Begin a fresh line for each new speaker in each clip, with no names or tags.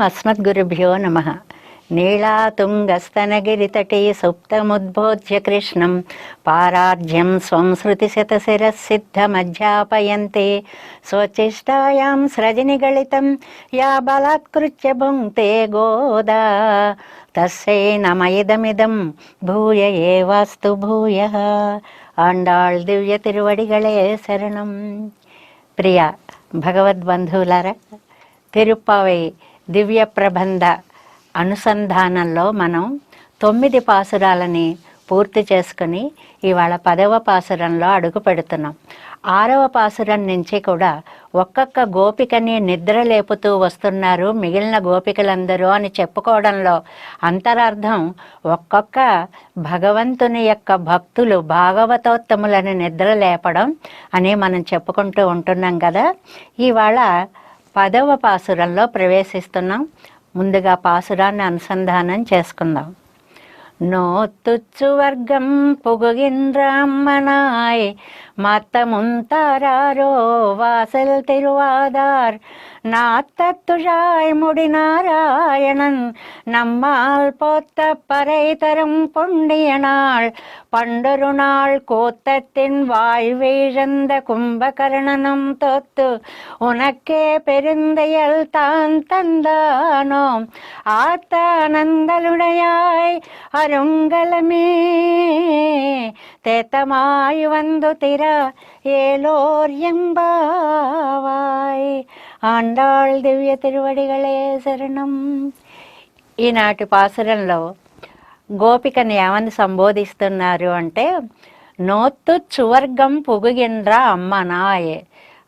అస్మద్గురుభ్యో నమ. నీళాతుంగస్తనగిరితటే సుప్తముద్బోధ్య కృష్ణం. పారార్జ్యం స్వం శృతిశతశిరసిద్ధమధ్యాపయంతే స్వచేష్టాయాం స్రజనిగళితం యా బలాత్కృత్య భుంక్తే గోదా. తస్యై నమయిదమిదం భూయ ఏవాస్తు భూయ. ఆండాళ్ దివ్య తిరువడిగళే శరణం. ప్రియ భగవద్బంధువులారా తిరుప్పావై దివ్య ప్రబంధ అనుసంధానంలో మనం తొమ్మిది పాసురాలని పూర్తి చేసుకుని ఇవాళ పదవ పాసురంలో అడుగు పెడుతున్నాం. ఆరవ పాసురం నుంచి కూడా ఒక్కొక్క గోపికని నిద్ర లేపుతూ వస్తున్నారు మిగిలిన గోపికలందరూ అని చెప్పుకోవడంలో అంతరార్థం ఒక్కొక్క భగవంతుని యొక్క భక్తులు భాగవతోత్తములను నిద్ర లేపడం అని మనం చెప్పుకుంటూ ఉంటున్నాం కదా. ఇవాళ పదవ పాసురంలో ప్రవేశిస్తున్నాం. ముందుగా పాసురాన్ని అనుసంధానం చేసుకుందాం. നോത്തുച്ചുവർഗം പുകുകിൻറാമനായി മത്തമും താരാരോ వాసల్ తిరువాదార్ நாத்த துழாய் முடி நாராயணன் நம்மால் போத்த பறை தரும் பொண்டிய நாள் பண்டொரு நாள் கூத்தத்தின் வாழ்விழந்த கும்பகர்ணனும் தோத்து உனக்கே பெருந்தையல் தான் தந்தானோம் ஆத்த ஆனந்தலுடையாய் அருங்கலமே. தேத்தமாய் வந்து திற ஏலோர் எம்பாவாய் ఆండాళ్ దివ్య తిరువడిగలే శరణం ఈనాటి పాసురంలో గోపికను ఏమని సంబోధిస్తున్నారు అంటే నోత్తు చువర్గం పుగుగింద్రా అమ్మ నాయే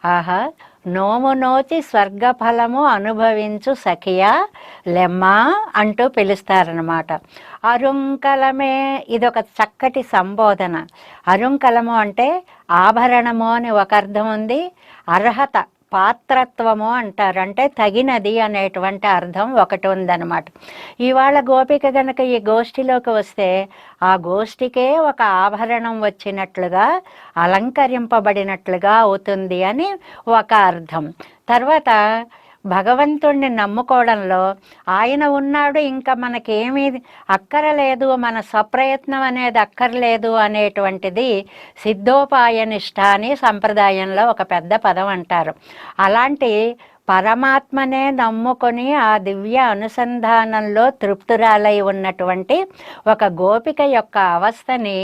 ఆహా నోము నోచి స్వర్గఫలము అనుభవించు సఖియా లెమ్మా అంటూ పిలుస్తారనమాట అరుంకలమే ఇదొక చక్కటి సంబోధన అరుంకలము అంటే ఆభరణము అని ఒక అర్థం ఉంది అర్హత పాత్రత్వము అంటారు. అంటే తగినది అనేటువంటి అర్థం ఒకటి ఉందన్నమాట. ఇవాళ గోపిక గనక ఈ గోష్ఠిలోకి వస్తే ఆ గోష్ఠికే ఒక ఆభరణం వచ్చినట్లుగా అలంకరింపబడినట్లుగా అవుతుంది అని ఒక అర్థం. తర్వాత భగవంతుణ్ణి నమ్ముకోవడంలో ఆయన ఉన్నాడు ఇంకా మనకేమీ అక్కరలేదు మన స్వప్రయత్నం అనేది అక్కర్లేదు అనేటువంటిది సిద్ధోపాయనిష్ట అని సంప్రదాయంలో ఒక పెద్ద పదం అంటారు. అలాంటి పరమాత్మనే నమ్ముకొని ఆ దివ్య అనుసంధానంలో తృప్తురాలై ఉన్నటువంటి ఒక గోపిక యొక్క అవస్థని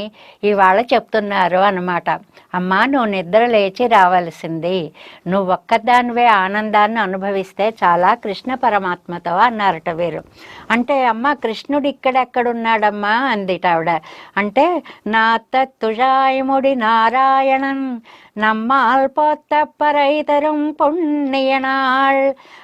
ఇవాళ చెప్తున్నారు అనమాట అమ్మా నువ్వు నిద్ర లేచి రావాల్సింది నువ్వు ఒక్కదానివే ఆనందాన్ని అనుభవిస్తే చాలా కృష్ణ పరమాత్మతో అన్నారట వీరు అంటే అమ్మ కృష్ణుడు ఇక్కడెక్కడున్నాడమ్మా అందిట ఆవిడ అంటే నా తుజాయముడి నారాయణన్ நம்மால் போத்த పరైతరం పుణ్యనాళ్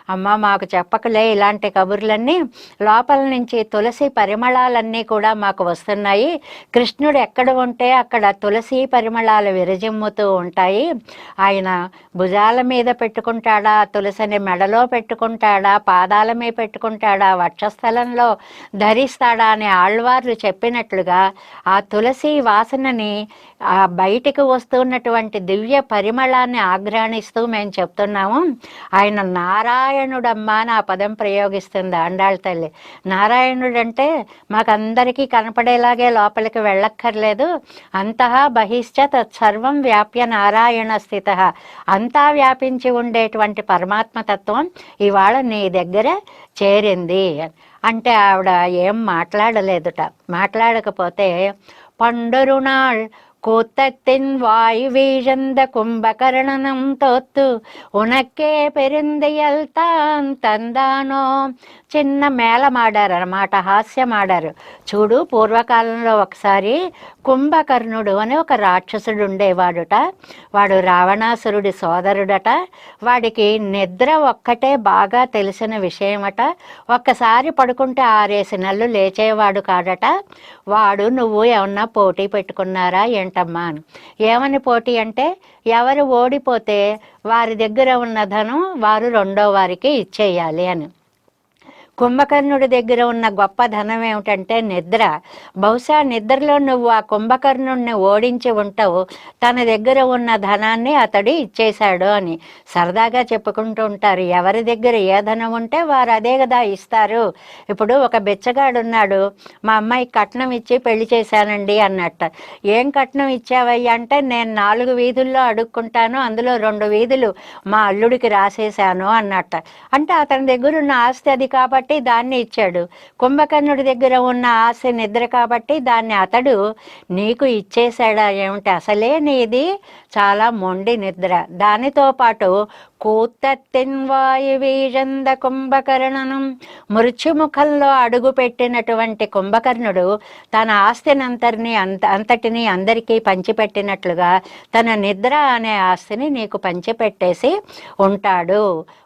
అమ్మ మాకు చెప్పకలే ఇలాంటి కబుర్లన్నీ లోపల నుంచి తులసి పరిమళాలన్నీ కూడా మాకు వస్తున్నాయి కృష్ణుడు ఎక్కడ ఉంటే అక్కడ తులసి పరిమళాలు విరజిమ్ముతూ ఉంటాయి. ఆయన భుజాల మీద పెట్టుకుంటాడా? తులసిని మెడలో పెట్టుకుంటాడా? పాదాల మీద పెట్టుకుంటాడా? వక్షస్థలంలో ధరిస్తాడా? అని ఆళ్వార్లు చెప్పినట్లుగా ఆ తులసి వాసనని ఆ బయటికి వస్తున్నటువంటి దివ్య పరిమళాన్ని ఆగ్రహణిస్తూ మేము చెప్తున్నాము ఆయన నారాయణుడమ్మా అని ఆ పదం ప్రయోగిస్తుంది అండాళ్ళ తల్లి. నారాయణుడు అంటే మాకందరికీ కనపడేలాగే లోపలికి వెళ్ళక్కర్లేదు. అంతః బహిశ్చ తత్సర్వం వ్యాప్య నారాయణ స్థిత. అంతా వ్యాపించి ఉండేటువంటి పరమాత్మతత్వం ఇవాళ నీ దగ్గర చేరింది అంటే ఆవిడ ఏం మాట్లాడలేదుట. మాట్లాడకపోతే పండరునాళ్ கூத்தத்தின் வாய் வீழந்த கும்பகர்ணனம் தோத்து உனக்கே பெருந்தையல் తాన్ తందానో చిన్న మేళం ఆడారు అనమాట హాస్యం ఆడారు చూడు పూర్వకాలంలో ఒకసారి కుంభకర్ణుడు అని ఒక రాక్షసుడు ఉండేవాడుట వాడు రావణాసురుడి సోదరుడట వాడికి నిద్ర ఒక్కటే బాగా తెలిసిన విషయమట ఒక్కసారి పడుకుంటే ఆరేసి నెలలు లేచేవాడు కాడట వాడు నువ్వు ఏమన్నా పోటీ పెట్టుకున్నారా అంటమ్మా అని. ఏమని పోటీ అంటే ఎవరు ఓడిపోతే వారి దగ్గర ఉన్న ధనం వారు రెండో వారికి ఇచ్చేయాలి అని. కుంభకర్ణుడి దగ్గర ఉన్న గొప్ప ధనం ఏమిటంటే నిద్ర. బహుశా నిద్రలో నువ్వు ఆ కుంభకర్ణుడిని ఓడించి ఉంటావు. తన దగ్గర ఉన్న ధనాన్ని అతడు ఇచ్చేశాడు అని. సరదాగా చెప్పుకుంటూ ఉంటారు. ఎవరి దగ్గర ఏ ధనం ఉంటే వారు అదే కదా ఇస్తారు. ఇప్పుడు ఒక బిచ్చగాడు ఉన్నాడు. మా అమ్మాయి కట్నం ఇచ్చి పెళ్ళి చేశానండి అన్నట్టు. ఏం కట్నం ఇచ్చావయ్యా అంటే నేను నాలుగు వీధుల్లో అడుక్కుంటాను అందులో రెండు వీధులు మా అల్లుడికి రాసేశాను అన్నట్ట. అంటే అతని దగ్గర ఉన్న ఆస్తి అది కాబట్టి దాన్ని ఇచ్చాడు. కుంభకర్ణుడి దగ్గర ఉన్న ఆశ నిద్ర కాబట్టి దాన్ని అతడు నీకు ఇచ్చేశాడా ఏమిటి? అసలే నీది చాలా మొండి నిద్ర. దానితో పాటు కూతత్తిన్ వాయు వీజంద కుంభకర్ణనం మృత్యుముఖంలో అడుగు పెట్టినటువంటి కుంభకర్ణుడు తన ఆస్తినంతరిని అంత అంతటిని అందరికీ పంచిపెట్టినట్లుగా తన నిద్ర అనే ఆస్తిని నీకు పంచిపెట్టేసి ఉంటాడు.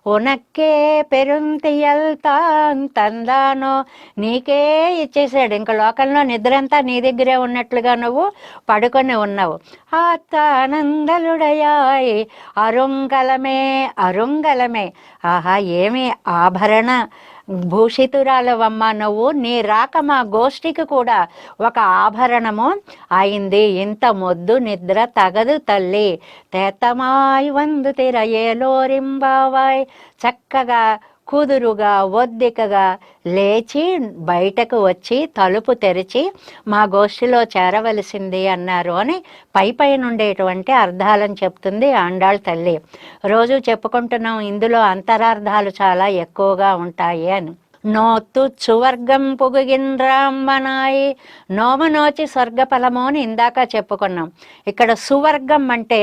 ఉనక్కే పెరుంతియల్తా తందానో నీకే ఇచ్చేసాడు ఇంకా లోకంలో నిద్రంతా నీ దగ్గరే ఉన్నట్లుగా నువ్వు పడుకొని ఉన్నావు. ఆత్తానందలుడయాయి అరుంగలమే అరుంగలమే. ఆహా ఏమి ఆభరణ భూషితురాలవమ్మ నువ్వు. నీ రాక మా గోష్ఠికి కూడా ఒక ఆభరణము అయింది. ఇంత మొద్దు నిద్ర తగదు తల్లి. తేతమాయి వందు తిరయేలోరింబావాయ్ చక్కగా కుదురుగా ఒద్దికగా లేచి బయటకు వచ్చి తలుపు తెరిచి మా గోష్ఠిలో చేరవలసింది అన్నారు అని పై పైన ఉండేటువంటి అర్థాలను చెప్తుంది ఆండాళ్ తల్లి. రోజు చెప్పుకుంటున్నాం ఇందులో అంతరార్థాలు చాలా ఎక్కువగా ఉంటాయి అని. చువర్గం పొగుగింద్రాంబనాయి నోమ నోచి స్వర్గఫలము అని ఇందాక చెప్పుకున్నాం ఇక్కడ సువర్గం అంటే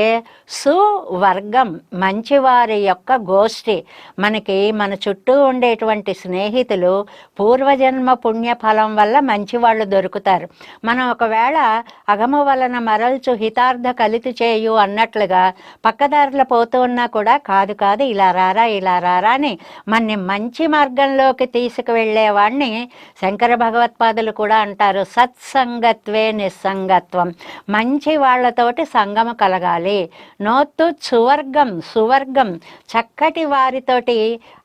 సువర్గం మంచివారి యొక్క గోష్ఠి మనకి మన చుట్టూ ఉండేటువంటి స్నేహితులు పూర్వజన్మ పుణ్యఫలం వల్ల మంచివాళ్ళు దొరుకుతారు మనం ఒకవేళ అగమ వలన మరల్చు హితార్థ కలితి చేయు అన్నట్లుగా పక్కదారిలో పోతూ ఉన్నా కూడా కాదు కాదు ఇలా రారా ఇలా రారా అని మన్ని మంచి మార్గంలోకి తీసు తీసుకువెళ్ళేవాడిని శంకర భగవత్పాదులు కూడా అంటారు సత్సంగత్వే నిస్సంగత్వం. మంచి వాళ్ళతోటి సంగము కలగాలి. నోత్తు సువర్గం సువర్గం. చక్కటి వారితోటి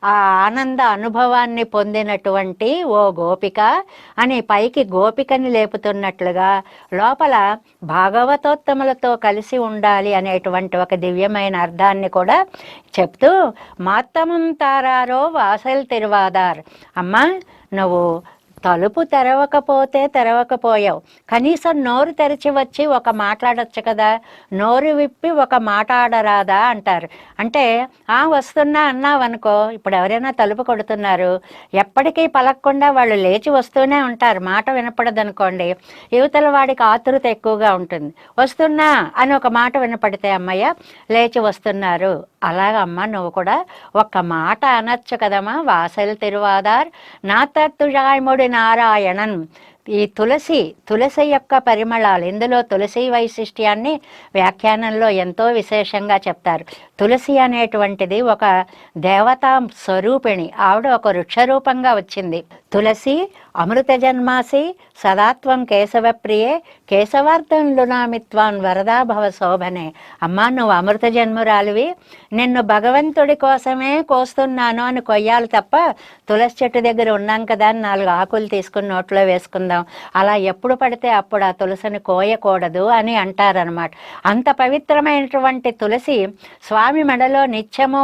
ఆ ఆనంద అనుభవాన్ని పొందినటువంటి ఓ గోపిక అని పైకి గోపికని లేపుతున్నట్లుగా లోపల భాగవతోత్తములతో కలిసి ఉండాలి అనేటువంటి ఒక దివ్యమైన అర్థాన్ని కూడా చెప్తూ మాత్తమం తారారో వాసల్ తిరువాదార్. అమ్మా నువ్వు తలుపు తెరవకపోతే తెరవకపోయావు. కనీసం నోరు తెరిచి వచ్చి ఒక మాట్లాడచ్చు కదా. నోరు విప్పి ఒక మాట్లాడరాదా అంటారు. అంటే ఆ వస్తున్నా అన్నావు అనుకో ఇప్పుడు ఎవరైనా తలుపు కొడుతున్నారు. ఎప్పటికీ పలకకుండా వాళ్ళు లేచి వస్తూనే ఉంటారు. మాట వినపడదు అనుకోండి యువతల వాడికి ఆతురత ఎక్కువగా ఉంటుంది. వస్తున్నా అని ఒక మాట వినపడితే అమ్మయ్య లేచి వస్తున్నారు. అలాగమ్మా నువ్వు కూడా ఒక్క మాట అనొచ్చు కదమ్మా. వాసలు తిరువాదార్. నా తత్తుజాయముడి నారాయణన్. ఈ తులసి తులసి యొక్క పరిమళాలు ఇందులో తులసి వైశిష్ట్యాన్ని వ్యాఖ్యానంలో ఎంతో విశేషంగా చెప్తారు. తులసి అనేటువంటిది ఒక దేవతా స్వరూపిణి ఆవిడ ఒక వృక్షరూపంగా వచ్చింది. తులసి అమృత జన్మాసి సదాత్వం కేశవ ప్రియే కేశవార్థం లునామిత్వాన్ వరదా భవ శోభనే. అమ్మా నువ్వు అమృత జన్మురాలివి. నిన్ను భగవంతుడి కోసమే కోస్తున్నాను అని కొయ్యాలి తప్ప తులసి చెట్టు దగ్గర ఉన్నాం కదా అని నాలుగు ఆకులు తీసుకుని నోట్లో వేసుకుందాం. అలా ఎప్పుడు పడితే అప్పుడు ఆ తులసిని కోయకూడదు అని అంటారనమాట అంత పవిత్రమైనటువంటి తులసి స్వామి మెడలో నిత్యము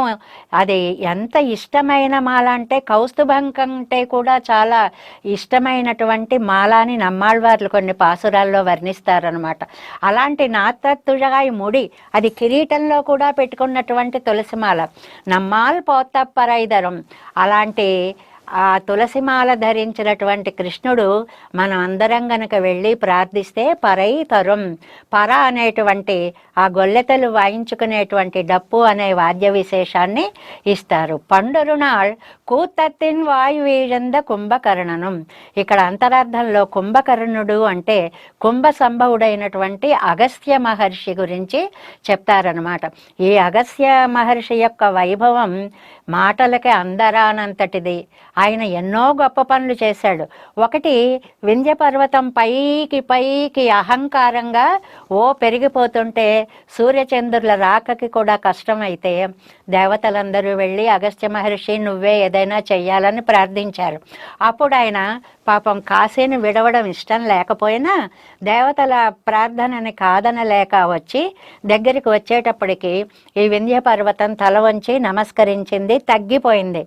అది ఎంత ఇష్టమైన మాల అంటే కౌస్తుభం కంటే కూడా చాలా చాలా ఇష్టమైనటువంటి మాల అని నమ్మాళ్ళవార్లు కొన్ని పాసురాల్లో వర్ణిస్తారనమాట అలాంటి నాతత్తుజాయి ముడి అది కిరీటంలో కూడా పెట్టుకున్నటువంటి తులసిమాల. నమ్మాల్ పోతప్పరైదరం. అలాంటి ఆ తులసిమాల ధరించినటువంటి కృష్ణుడు మనం అందరం గనక వెళ్ళి ప్రార్థిస్తే పరై తరం పర అనేటువంటి ఆ గొల్లెతలు వాయించుకునేటువంటి డప్పు అనే వాద్య విశేషాన్ని ఇస్తారు. పండురునాళ్ కూతత్తిన్ వాయువీజంద కుంభకర్ణనం. ఇక్కడ అంతరార్థంలో కుంభకర్ణుడు అంటే కుంభ సంభవుడైనటువంటి అగస్త్య మహర్షి గురించి చెప్తారనమాట ఈ అగస్త్య మహర్షి యొక్క వైభవం మాటలకి అందరానంతటిది. ఆయన ఎన్నో గొప్ప పనులు చేశాడు. ఒకటి వింధ్య పర్వతం పైకి పైకి అహంకారంగా ఓ పెరిగిపోతుంటే సూర్యచంద్రుల రాకకి కూడా కష్టమైతే దేవతలందరూ వెళ్ళి అగస్త్య మహర్షి నువ్వే ఏదైనా చెయ్యాలని ప్రార్థించారు. అప్పుడు ఆయన పాపం కాశీని విడవడం ఇష్టం లేకపోయినా దేవతల ప్రార్థనని కాదనలేక వచ్చి దగ్గరికి వచ్చేటప్పటికి ఈ వింధ్య పర్వతం తల వంచి నమస్కరించింది తగ్గిపోయింది.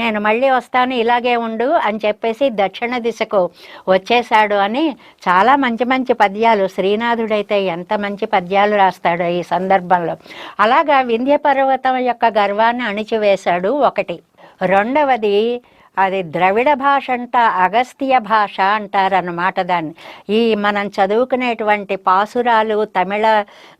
నేను మళ్ళీ వస్తాను ఇలాగే ఉండు అని చెప్పేసి దక్షిణ దిశకు వచ్చేశాడు అని చాలా మంచి మంచి పద్యాలు శ్రీనాథుడైతే ఎంత మంచి పద్యాలు రాస్తాడో ఈ సందర్భంలో. అలాగా వింధ్య పర్వతం యొక్క గర్వాన్ని అణిచివేశాడు ఒకటి. రెండవది అది ద్రవిడ భాష అంట అగస్త్య భాష అంటారన్నమాట దాన్ని. ఈ మనం చదువుకునేటువంటి పాసురాలు తమిళ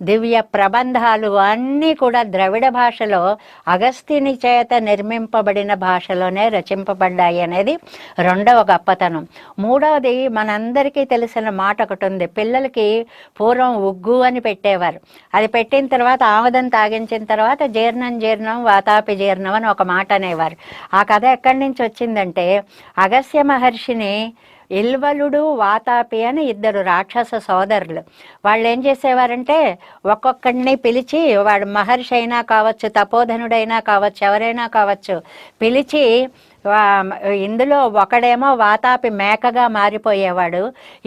దివ్య ప్రబంధాలు అన్నీ కూడా ద్రవిడ భాషలో అగస్త్యుని చేత నిర్మింపబడిన భాషలోనే రచింపబడ్డాయి అనేది రెండవ గొప్పతనం. మూడవది మనందరికీ తెలిసిన మాట ఒకటి ఉంది. పిల్లలకి పూర్వం ఉగ్గు అని పెట్టేవారు. అది పెట్టిన తర్వాత ఆముదం తాగించిన తర్వాత జీర్ణం జీర్ణం వాతాపి జీర్ణం అని ఒక మాట అనేవారు. ఆ కథ ఎక్కడి నుంచి జరిగిందంటే అగస్త్య మహర్షిని ఇల్వలుడు వాతాపి అని ఇద్దరు రాక్షస సోదరులు. వాళ్ళు ఏం చేసేవారంటే ఒక్కొక్కడిని పిలిచి వాడు మహర్షి అయినా కావచ్చు తపోధనుడైనా కావచ్చు ఎవరైనా కావచ్చు పిలిచి ఇందులో ఒకడేమో వాతాపి మేకగా మారిపోయేవాడు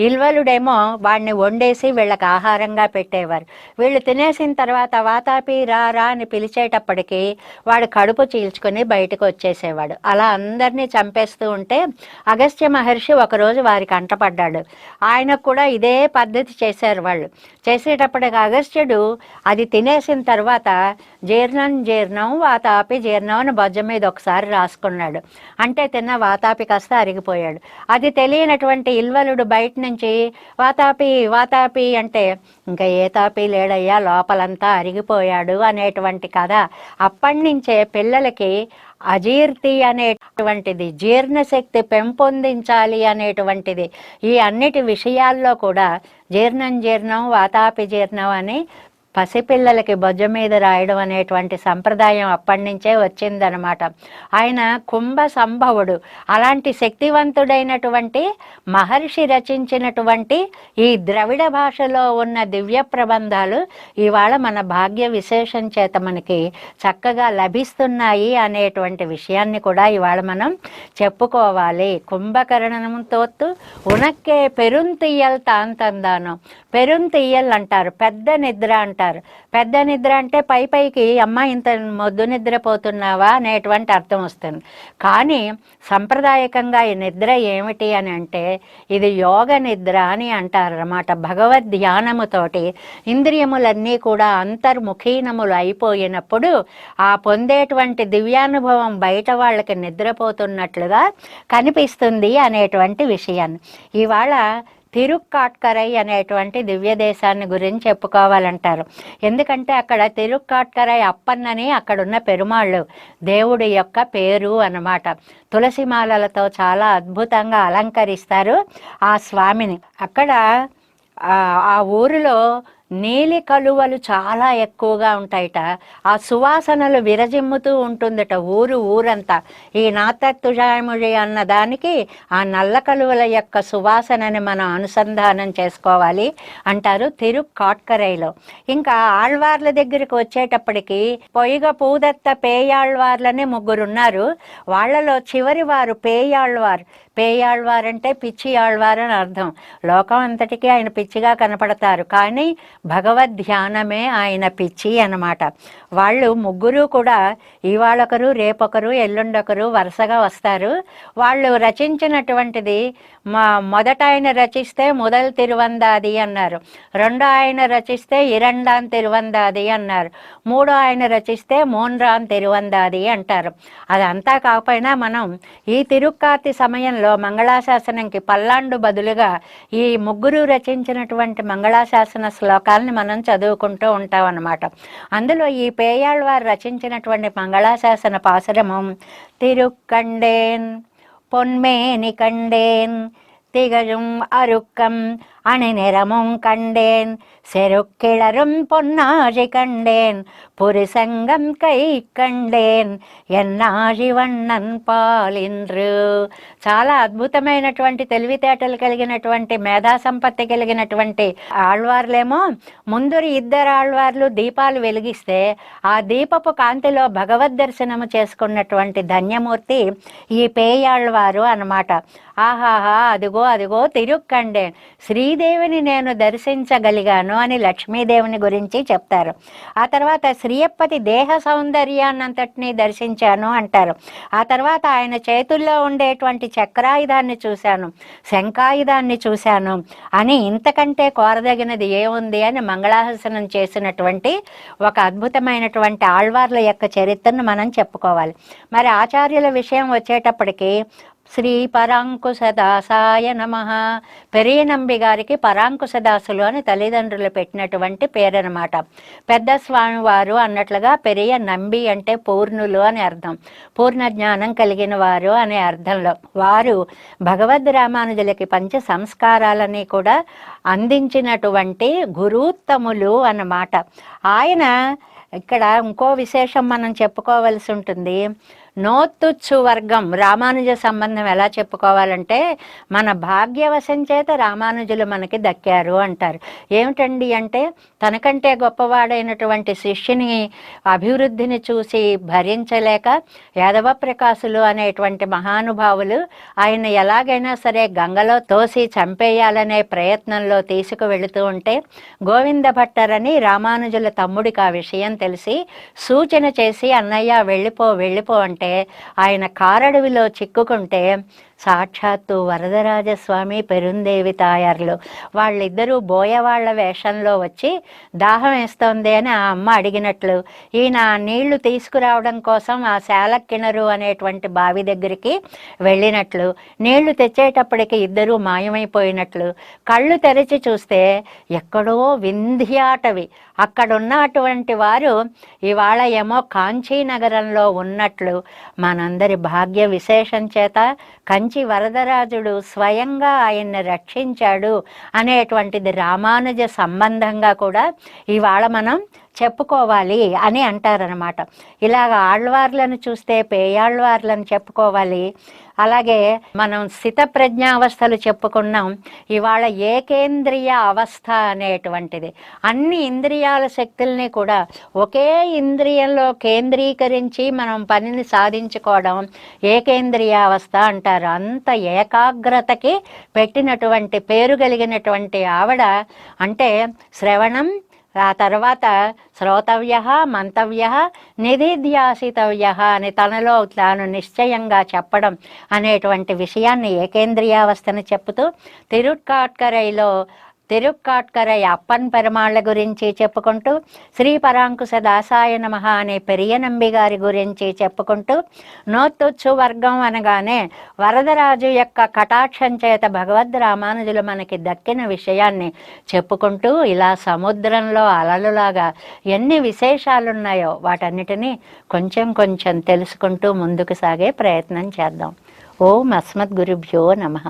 ఇల్వలుడేమో వాడిని వండేసి వీళ్ళకి ఆహారంగా పెట్టేవారు. వీళ్ళు తినేసిన తర్వాత వాతాపి రా రా అని పిలిచేటప్పటికీ వాడు కడుపు చీల్చుకొని బయటకు వచ్చేసేవాడు. అలా అందరినీ చంపేస్తూ ఉంటే అగస్త్య మహర్షి ఒకరోజు వారికి అంటపడ్డాడు ఆయనకు కూడా ఇదే పద్ధతి చేశారు వాళ్ళు. చేసేటప్పటికి అగస్త్యుడు అది తినేసిన తర్వాత జీర్ణం జీర్ణం వాతాపి జీర్ణం అని బొజ్జ మీద ఒకసారి రాసుకున్నాడు. అంటే తిన్న వాతాపి కాస్త అరిగిపోయాడు. అది తెలియనటువంటి ఇల్వలుడు బయట నుంచి వాతాపి వాతాపి అంటే ఇంకా ఏ తాపి లేడయ్యా లోపలంతా అరిగిపోయాడు అనేటువంటి కథ అప్పటి నుంచే పిల్లలకి అజీర్తి అనేటువంటిది జీర్ణశక్తి పెంపొందించాలి అనేటువంటిది. ఈ అన్నిటి విషయాల్లో కూడా జీర్ణం జీర్ణం వాతాపి జీర్ణం అని పసిపిల్లలకి బొజ్జ మీద రాయడం అనేటువంటి సంప్రదాయం అప్పటి నుంచే వచ్చిందనమాట. ఆయన కుంభ సంభవుడు అలాంటి శక్తివంతుడైనటువంటి మహర్షి రచించినటువంటి ఈ ద్రవిడ భాషలో ఉన్న దివ్య ప్రబంధాలు ఇవాళ మన భాగ్య విశేషం చేత మనకి చక్కగా లభిస్తున్నాయి అనేటువంటి విషయాన్ని కూడా ఇవాళ మనం చెప్పుకోవాలి. కుంభకరణంతో ఉనక్కే పెరుంతియ్యల్ తాంతందానం. పెరుంతియ్యల్ అంటారు. పెద్ద నిద్ర అంటారు. పెద్ద నిద్ర అంటే పై పైకి అమ్మ ఇంత మొద్దు నిద్రపోతున్నావా అనేటువంటి అర్థం వస్తుంది. కానీ సంప్రదాయకంగా ఈ నిద్ర ఏమిటి అని అంటే ఇది యోగ నిద్ర అని అంటారు అన్నమాట భగవద్ ధ్యానముతోటి ఇంద్రియములన్నీ కూడా అంతర్ముఖీనములు అయిపోయినప్పుడు ఆ పొందేటువంటి దివ్యానుభవం బయట వాళ్ళకి నిద్రపోతున్నట్లుగా కనిపిస్తుంది అనేటువంటి విషయాన్ని. ఇవాళ తిరుక్కాట్కరై అనేటువంటి దివ్య దేశాన్ని గురించి చెప్పుకోవాలంటారు. ఎందుకంటే అక్కడ తిరుక్కాట్కరై అప్పన్నని అక్కడున్న పెరుమాళ్ళు దేవుడి యొక్క పేరు అన్నమాట. తులసిమాలలతో చాలా అద్భుతంగా అలంకరిస్తారు ఆ స్వామిని. అక్కడ ఆ ఊరిలో నీలి కలువలు చాలా ఎక్కువగా ఉంటాయట. ఆ సువాసనలు విరజిమ్ముతూ ఉంటుందట ఊరు ఊరంతా. ఈ నాతత్తుజాముడి అన్న దానికి ఆ నల్ల కలువల యొక్క సువాసనని మనం అనుసంధానం చేసుకోవాలి అంటారు తిరు కాట్కరైలో ఇంకా ఆళ్వార్ల దగ్గరికి వచ్చేటప్పటికి పొయ్యిగ పూదత్త పేయాళ్వార్లనే ముగ్గురు ఉన్నారు వాళ్ళలో చివరి వారు పేయాళ్వార్. పేయాళ్వార్ అంటే పిచ్చి ఆళ్వార్ అని అర్థం. లోకం అంతటికీ ఆయన పిచ్చిగా కనపడతారు. కానీ భగవద్ ధ్యానమే ఆయన పిచ్చి అన్నమాట. వాళ్ళు ముగ్గురు కూడా ఇవాళొకరు రేపొకరు ఎల్లుండొకరు వరుసగా వస్తారు. వాళ్ళు రచించినటువంటిది మా మొదట ఆయన రచిస్తే మొదల్ తిరువందాది అన్నారు. రెండో ఆయన రచిస్తే ఇరండాన్ తిరువందాది అన్నారు. మూడో ఆయన రచిస్తే మోన్రాన్ తిరువందాది అంటారు. అదంతా కాకపోయినా మనం ఈ తిరుక్కార్తి సమయంలో మంగళాశాసనంకి పల్లాండు బదులుగా ఈ ముగ్గురు రచించినటువంటి మంగళాశాసన శ్లోకాలని మనం చదువుకుంటూ ఉంటాం అన్నమాట అందులో ఈ పేయాళ్వారు రచించినటువంటి మంగళాశాసన పాసురము తిరుక్కండేన్ பொன்மேனி கண்டேன் திகழும் அருக்கம் அணிநிறமும் கண்டேன் செருக்கிளரும் பொன்னாழி கண்டேன் புரிசங்கம் கை కండేన్ ఎన్నాజి వన్నన్ పాలింద్రు. చాలా అద్భుతమైనటువంటి తెలివితేటలు కలిగినటువంటి మేధా సంపత్తి కలిగినటువంటి ఆళ్వార్లేమో ముందురు ఇద్దరు ఆళ్వార్లు దీపాలు వెలిగిస్తే ఆ దీపపు కాంతిలో భగవద్ దర్శనము చేసుకున్నటువంటి ధన్యమూర్తి ఈ పేయాళ్వారు అనమాట ఆహాహా అదిగో అదిగో తిరుక్కండే శ్రీ శ్రీదేవిని నేను దర్శించగలిగాను అని లక్ష్మీదేవిని గురించి చెప్తారు. ఆ తర్వాత శ్రీయప్పతి దేహ సౌందర్యాన్నంతటిని దర్శించాను అంటారు. ఆ తర్వాత ఆయన చేతుల్లో ఉండేటువంటి చక్రాయుధాన్ని చూశాను. శంఖాయుధాన్ని చూశాను. అని ఇంతకంటే కోరదగినది ఏముంది అని మంగళాహసనం చేసినటువంటి ఒక అద్భుతమైనటువంటి ఆళ్వార్ల యొక్క చరిత్రను మనం చెప్పుకోవాలి. మరి ఆచార్యుల విషయం వచ్చేటప్పటికి శ్రీ పరాంకుశదాసాయ నమ. పెరియనంబి గారికి పరాంకుశదాసులు అని తల్లిదండ్రులు పెట్టినటువంటి పేరనమాట పెద్ద స్వామి వారు అన్నట్లుగా పెరియ నంబి అంటే పూర్ణులు అని అర్థం. పూర్ణ జ్ఞానం కలిగిన వారు అనే అర్థంలో. వారు భగవద్ రామానుజులకి పంచ సంస్కారాలని కూడా అందించినటువంటి గురుత్తములు అన్నమాట. ఆయన ఇక్కడ ఇంకో విశేషం మనం చెప్పుకోవలసి ఉంటుంది. నోతుచ్చు వర్గం. రామానుజ సంబంధం ఎలా చెప్పుకోవాలంటే మన భాగ్యవశం చేత రామానుజులు మనకి దక్కారు అంటారు. ఏమిటండి అంటే తనకంటే గొప్పవాడైనటువంటి శిష్యుని అభివృద్ధిని చూసి భరించలేక యాదవ ప్రకాశులు అనేటువంటి మహానుభావులు ఆయన ఎలాగైనా సరే గంగలో తోసి చంపేయాలనే ప్రయత్నంలో తీసుకువెళుతూ ఉంటే గోవింద భట్టరని రామానుజుల తమ్ముడికి ఆ విషయం తెలిసి సూచన చేసి అన్నయ్య వెళ్ళిపో వెళ్ళిపో అంటే ఆయన కారడవిలో చిక్కుకుంటే సాక్షాత్తు వరదరాజస్వామి పెరుందేవి తాయారులు. వాళ్ళిద్దరూ బోయవాళ్ళ వేషంలో వచ్చి దాహం వేస్తోంది అని ఆ అమ్మ అడిగినట్లు. ఈయన నీళ్ళు తీసుకురావడం కోసం ఆ శాలక్కిణరు అనేటువంటి బావి దగ్గరికి వెళ్ళినట్లు. నీళ్ళు తెచ్చేటప్పటికి ఇద్దరూ మాయమైపోయినట్లు. కళ్ళు తెరిచి చూస్తే ఎక్కడో వింధ్యాటవి. అక్కడున్నటువంటి వారు ఇవాళ ఏమో కాంచీనగరంలో ఉన్నట్లు. మనందరి భాగ్య విశేషం చేత కంచి వరదరాజుడు స్వయంగా ఆయన్ని రక్షించాడు అనేటువంటిది రామానుజ సంబంధంగా కూడా ఇవాళ మనం చెప్పుకోవాలి అని అంటారనమాట ఇలాగ ఆళ్వార్లను చూస్తే పేయాళ్వార్లను చెప్పుకోవాలి. అలాగే మనం స్థిత ప్రజ్ఞావస్థలు చెప్పుకున్నాం ఇవాళ ఏకేంద్రియ అవస్థ అనేటువంటిది. అన్ని ఇంద్రియాల శక్తుల్ని కూడా ఒకే ఇంద్రియంలో కేంద్రీకరించి మనం పనిని సాధించుకోవడం ఏకేంద్రియ అవస్థ అంటారు. అంత ఏకాగ్రతకి పెట్టినటువంటి పేరు కలిగినటువంటి ఆవిడ అంటే శ్రవణం ఆ తర్వాత శ్రోతవ్య మంతవ్య నిధిధ్యాసితవ్య అని తనలో తాను నిశ్చయంగా చెప్పడం అనేటువంటి విషయాన్ని ఏకేంద్రియావస్థను చెప్తూ తిరుట్కాట్కరైలో తిరుక్కాట్కరై అప్పన్ పెరుమాళ్ళ గురించి చెప్పుకుంటూ శ్రీ పరాంకుశ దాసాయ నమ అనే పెరియనంబి గారి గురించి చెప్పుకుంటూ నోత్తుచ్చు వర్గం అనగానే వరదరాజు యొక్క కటాక్షం చేత భగవద్ రామానుజులు మనకి దక్కిన విషయాన్ని చెప్పుకుంటూ ఇలా సముద్రంలో అలలులాగా ఎన్ని విశేషాలున్నాయో వాటన్నిటినీ కొంచెం కొంచెం తెలుసుకుంటూ ముందుకు సాగే ప్రయత్నం చేద్దాం. ఓం అస్మద్ గురుభ్యో నమః.